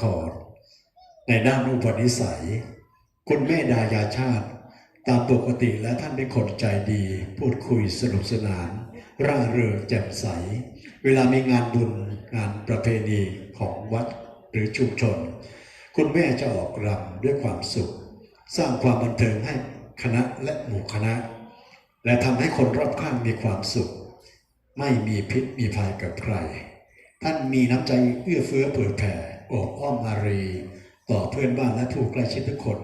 ขอในด้านอุปนิสัย คุณแม่ดายาชาติ ตามปกติแล้วท่านเป็นคนใจดี พูดคุยสนุกสนาน ร่าเริงแจ่มใส เวลามีงานบุญงานประเพณีของวัดหรือชุมชน คุณแม่จะออกรำด้วยความสุข สร้างความบันเทิงให้คณะและหมู่คณะ และทำให้คนรอบข้างมีความสุข ไม่มีพิษมีภัยกับใคร ท่านมีน้ำใจเอื้อเฟื้อเผื่อแผ่ อบอ้อมอารี ต่อเพื่อนบ้านและผู้ใกล้ชิดทุกคน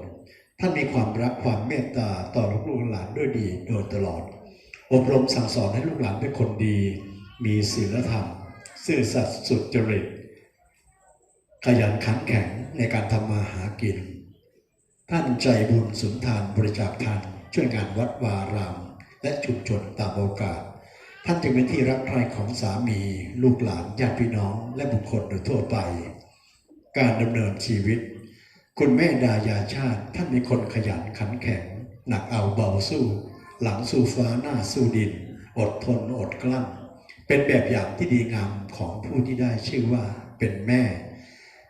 ท่านมีความรักความเมตตาต่อลูกหลานด้วยดีโดยตลอด อบรมสั่งสอนให้ลูกหลานเป็นคนดี มีศีลธรรม ซื่อสัตย์สุจริต ขยันขันแข็งในการทำมาหากิน ท่านใจบุญสุนทานบริจาคทานช่วยงานวัดวาราม และชุมชนตามโอกาสท่านจึงเป็นที่รักใคร่ของสามี ลูกหลานญาติพี่น้องและบุคคลโดยทั่วไป การดำเนินชีวิต คุณแม่ดายาชาติท่านเป็นคนขยันขันแข็ง หนักเอาเบาสู้ หลังสู้ฟ้าหน้าสู้ดิน อดทนอดกลั้น เป็นแบบอย่างที่ดีงามของผู้ที่ได้ชื่อว่าเป็นแม่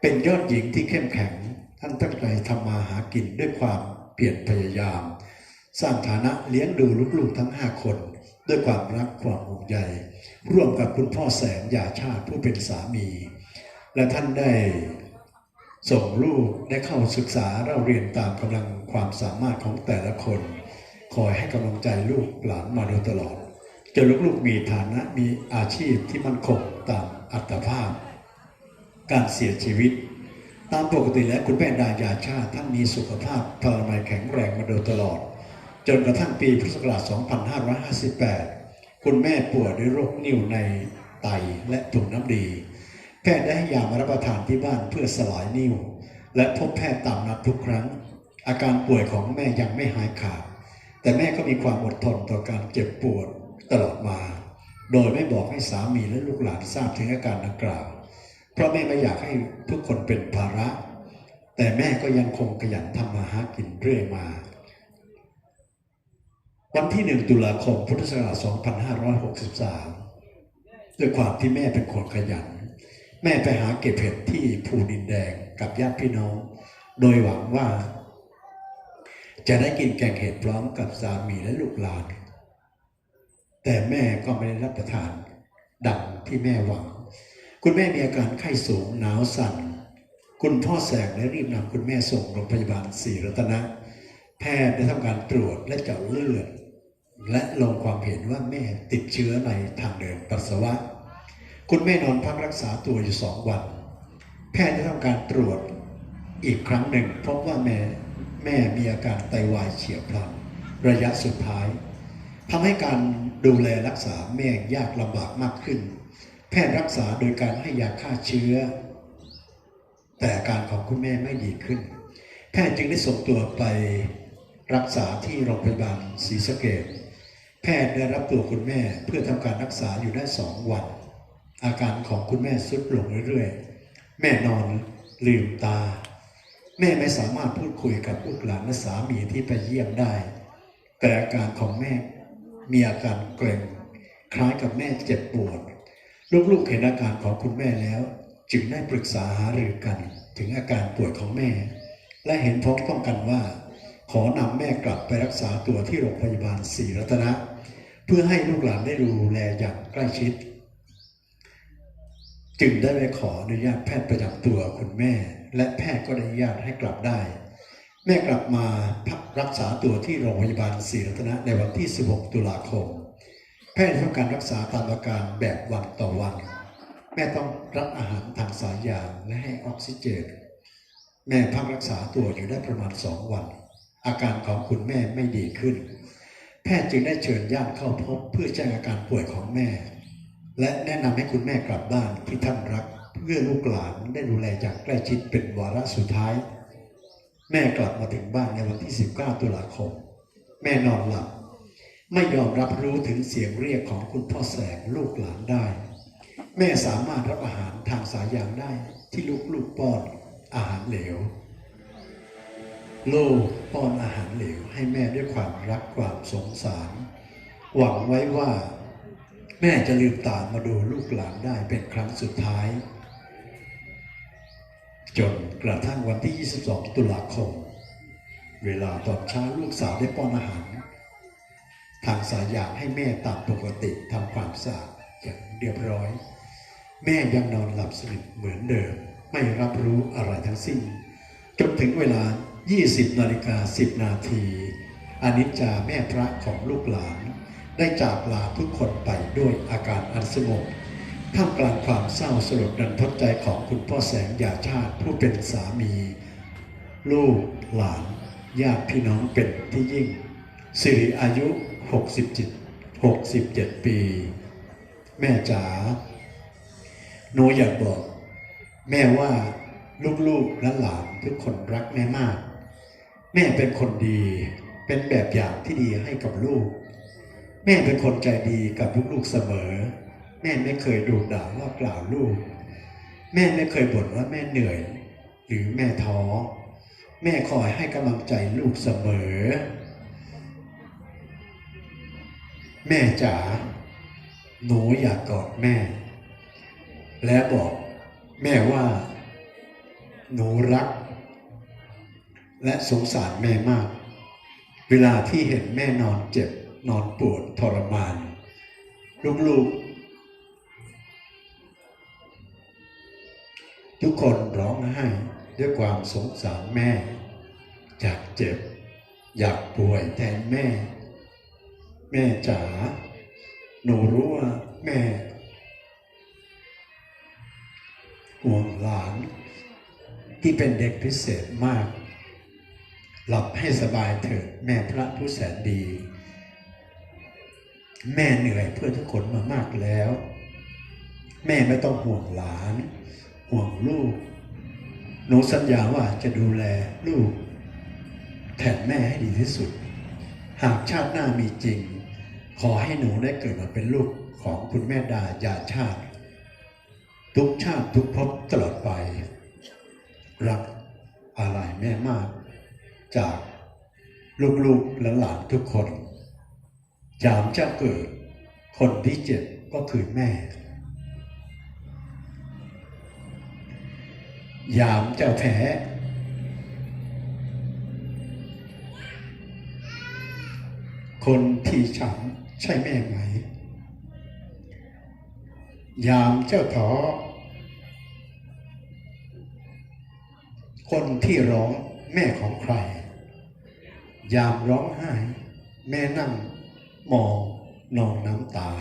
เป็นยอดหญิงที่เข้มแข็ง ท่านตั้งใจทำมาหากินด้วยความเปลี่ยนพยายาม สร้างฐานะเลี้ยงดูลูกๆทั้งห้าคนด้วยความรักความห่วงใยร่วมกับคุณพ่อแสงยาชาติผู้เป็นสามี และท่านได้ ส่งลูกได้เข้าศึกษาเราเรียนตามกำลังความสามารถของแต่ละคน คอยให้กำลังใจลูกหลานมาโดยตลอดจนลูกๆมีฐานะมีอาชีพที่มั่นคงตามอัตภาพ การเสียชีวิต ตามปกติแล้วคุณแม่ดายาชาติท่านมีสุขภาพพลามัยแข็งแรงมาโดยตลอด จนกระทั่งปีพุทธศักราช 2558 คุณแม่ป่วยด้วยโรคนิ่วในไตและตุ่มน้ำดี ทย์ได้ให้ยามารับประทานที่บ้านเพื่อสลายนิ่ว และพบแพทย์ตามนัดทุกครั้ง อาการป่วยของแม่ยังไม่หายขาด แต่แม่ก็มีความอดทนต่อการเจ็บปวดตลอดมา โดยไม่บอกให้สามีและลูกหลานทราบถึงอาการดังกล่าว เพราะแม่ไม่อยากให้ทุกคนเป็นภาระ แต่แม่ก็ยังคงขยันทำมาหากินเรื่อยมาวันที่1ตุลาคมพุทธศักราช 2563 ด้วยความที่แม่เป็นคนขยัน แม่ไปหาเก็บเห็ดที่ภูดินแดงกับญาติพี่น้อง โดยหวังว่า จะได้กินแกงเห็ดพร้อมกับสามีและลูกหลาน แต่แม่ก็ไม่ได้รับประทาน ดังที่แม่หวัง คุณแม่มีอาการไข้สูงหนาวสั่น คุณพ่อแสงได้รีบนำคุณแม่ส่งโรงพยาบาลศรีรัตนะ แพทย์ได้ทำการตรวจและเจาะเลือดและลงความเห็นว่าแม่ติดเชื้อในทางเดินปัสสาวะ คุณแม่นอนพักรักษาตัวอยู่สองวัน แพทย์ได้ทำการตรวจอีกครั้งหนึ่งพบว่าแม่แม่มีอาการไตวายเฉียบพลันระยะสุดท้ายทำให้การดูแลรักษาแม่ยากลำบากมากขึ้น แพทย์รักษาโดยการให้ยาฆ่าเชื้อ แต่อาการของคุณแม่ไม่ดีขึ้น แพทย์จึงได้ส่งตัวไปรักษาที่โรงพยาบาลศรีสะเกดแพทย์ได้รับตัวคุณแม่เพื่อทำการรักษาอยู่ได้สองวัน อาการของคุณแม่ทรุดลงเรื่อยๆ แม่นอนลืมตา แม่ไม่สามารถพูดคุยกับลูกหลานและสามีที่ไปเยี่ยมได้ แต่อาการของแม่มีอาการเกร็งคล้ายกับแม่เจ็บปวด ลูกๆเห็นอาการของคุณแม่แล้ว จึงได้ปรึกษาหารือกัน ถึงอาการป่วยของแม่ และเห็นพ้องต้องกันว่า ขอนำแม่กลับไปรักษาตัวที่โรงพยาบาลศรีรัตนะ เพื่อให้ลูกหลานได้ดูแลอย่างใกล้ชิด จึงได้ไปขออนุญาตแพทย์ประจำตัวคุณแม่ และแพทย์ก็ได้อนุญาตให้กลับได้ แม่กลับมาพักรักษาตัวที่โรงพยาบาลศรีรัตนะในวันที่ 16 ตุลาคม แพทย์ทำการรักษาตามอาการแบบวันต่อวัน แม่ต้องรับอาหารทางสายยางและให้ออกซิเจน แม่พักรักษาตัวอยู่ได้ประมาณสองวัน อาการของคุณแม่ไม่ดีขึ้น แพทย์จึงได้เชิญญาติเข้าพบเพื่อแจ้งอาการป่วยของแม่ และแนะนำให้คุณแม่กลับบ้านที่ท่านรัก เพื่อลูกหลานได้ดูแลอย่างใกล้ชิดเป็นวาระสุดท้าย แม่กลับมาถึงบ้านในวันที่ 19 ตุลาคม แม่นอนหลับ ไม่ยอมรับรู้ถึงเสียงเรียกของคุณพ่อแสงลูกหลานได้ แม่สามารถรับอาหารทางสายยางได้ที่ลูกลูกป้อนอาหารเหลวลูกป้อนอาหารเหลวให้แม่ด้วยความรักความสงสาร หวังไว้ว่า แม่จะลืมตามาดูลูกหลานได้เป็นครั้งสุดท้าย จนกระทั่งวันที่ 22 ตุลาคม เวลาตอนเช้าลูกสาวได้ป้อนอาหาร ทางสายยากให้แม่ตามปกติทำความสะอาดอย่างเรียบร้อย แม่ยังนอนหลับสนิทเหมือนเดิม ไม่รับรู้อะไรทั้งสิ้น จนถึงเวลา 20นาฬิกา10 นาทีอนิจจาแม่พระของลูกหลาน ได้จากลาทุกคนไปด้วยอาการอันสงบท่ามกลางความเศร้าสลดดันทดใจของคุณพ่อแสงยาชาติผู้เป็นสามี ลูกหลานญาติพี่น้องเป็นที่ยิ่ง สิริอายุ 67 67 ปี แม่จ๋าหนูอยากบอก แม่ว่าลูกๆและหลานทุกคนรักแม่มาก แม่เป็นคนดีเป็นแบบอย่างที่ดีให้กับลูก ม่เป็นคนใจดีกับลูกๆเสมอ แม่ไม่เคยดูด่าว่ากล่าวลูก แม่ไม่เคยบ่นว่าแม่เหนื่อย หรือแม่ท้อ แม่คอยให้กำลังใจลูกเสมอ แม่จ๋าหนูอยากกอดแม่ และบอกแม่ว่า หนูรัก และสงสารแม่มาก เวลาที่เห็นแม่นอนเจ็บ นอนปวดทรมาน ลูกๆ ทุกคนร้องไห้ด้วยความสงสารแม่ อยากเจ็บ อยากป่วยแทนแม่ แม่จ๋าหนูรู้ว่าแม่ห่วงหลานที่เป็นเด็กพิเศษมาก หลับให้สบายเถิดแม่พระผู้แสนดี แม่เหนื่อยเพื่อทุกคนมามากแล้ว แม่ไม่ต้องห่วงหลาน ห่วงลูก หนูสัญญาว่าจะดูแลลูก แทนแม่ให้ดีที่สุด หากชาติหน้ามีจริง ขอให้หนูได้เกิดมาเป็นลูกของคุณแม่ดายาชาติ ทุกชาติทุกภพตลอดไป รักอะไรแม่มาก จากลูกๆและหลานทุกคน ยามเจ้าเกิด คนที่เจ็บก็คือแม่ ยามเจ้าแพ้คนที่ฉันใช่แม่ไหม ยามเจ้าท้อคนที่ร้องแม่ของใคร ยามร้องไห้ แม่นั่ง มองนองน้ำตา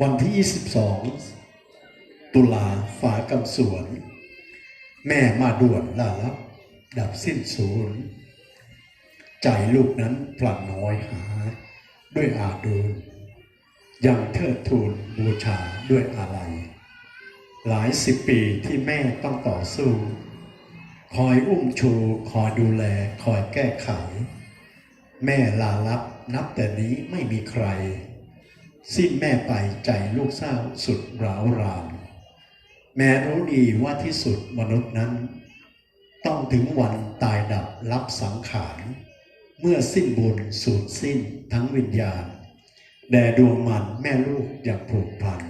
วันที่ 22 ตุลาฝากำสวน แม่มาด่วนล่าลับ ดับสิ้นศูนย์ใจลูกนั้นพลันน้อยหา ด้วยอาดูลยังเทิดทูนบูชาด้วยอะไร หลายสิบปีที่แม่ต้องต่อสู้ คอยอุ้มชู คอยดูแล คอยแก้ไข แม่ลาลับนับแต่นี้ไม่มีใคร สิ้นแม่ไปใจลูกเศร้าสุดร้าวรานแม่รู้ดีว่าที่สุดมนุษย์นั้น ต้องถึงวันตายดับรับสังขารเมื่อสิ้นบุญสูญสิ้นทั้งวิญญาณแด่ดวงมันแม่ลูกอย่างผูกพัน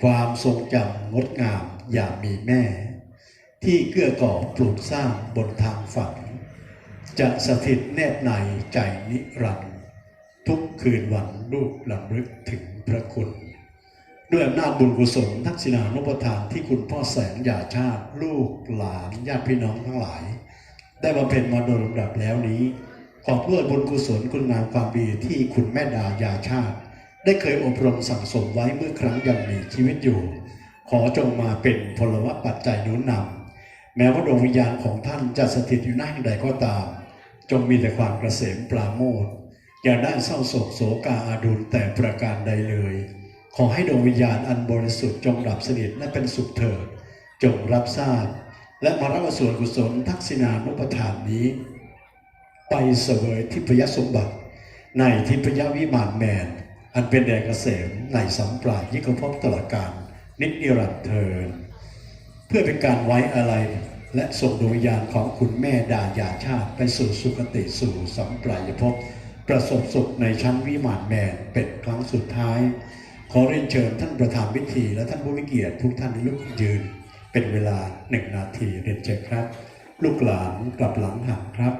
ความทรงจำงดงามอย่างมีแม่ ที่เกื้อก่อปลูกสร้างบนทางฝัน จะสถิตแนบในใจนิรันดร์ทุกคืนวันลูกลำลึกถึงพระคุณ ด้วยอำนาจบุญกุศลทักษิณานุปทานที่คุณพ่อแสงยาชาติ ลูกหลานญาติพี่น้องทั้งหลาย ได้บำเพ็ญมาโดยลำดับแล้วนี้ ขอเพื่อบุญกุศลคุณงามความดีที่คุณแม่ดายาชาติ ได้เคยอบรมสั่งสมไว้เมื่อครั้งยังมีชีวิตอยู่ ขอจงมาเป็นพลวัตปัจจัยนุนนำแม้ว่าดวงวิญญาณของท่านจะสถิตอยู่หน้าแห่งใดก็ตาม จงมีแต่ความกระเสมปราโมทอย่าได้เศร้าโศกโศกาอาดุลแต่ประการใดเลย ขอให้ดวงวิญญาณอันบริสุทธิ์จงดับสนิทและเป็นสุขเถิด จงรับทราบ และมารับส่วนกุศลทักษิณานุปทานนี้ ไปเสวยทิพยสมบัติ ในทิพยวิมานแมน อันเป็นแดนเกษมในสัมปราชยิกภพตลอดกาลนิจนิรันดร์เทินเพื่อเป็นการไว้อะไร และส่งดวงวิญญาณของคุณแม่ดายาชาติไปสู่สุคติสู่สัมปรายภพประสบสุขในชั้นวิมานแมนเป็นครั้งสุดท้าย ขอเรียนเชิญท่านประธานพิธีและท่านผู้มีเกียรติทุกท่านลุกยืน เป็นเวลาหนึ่งนาทีเรียนเชิญครับ ลูกหลานกลับหลังหันครับ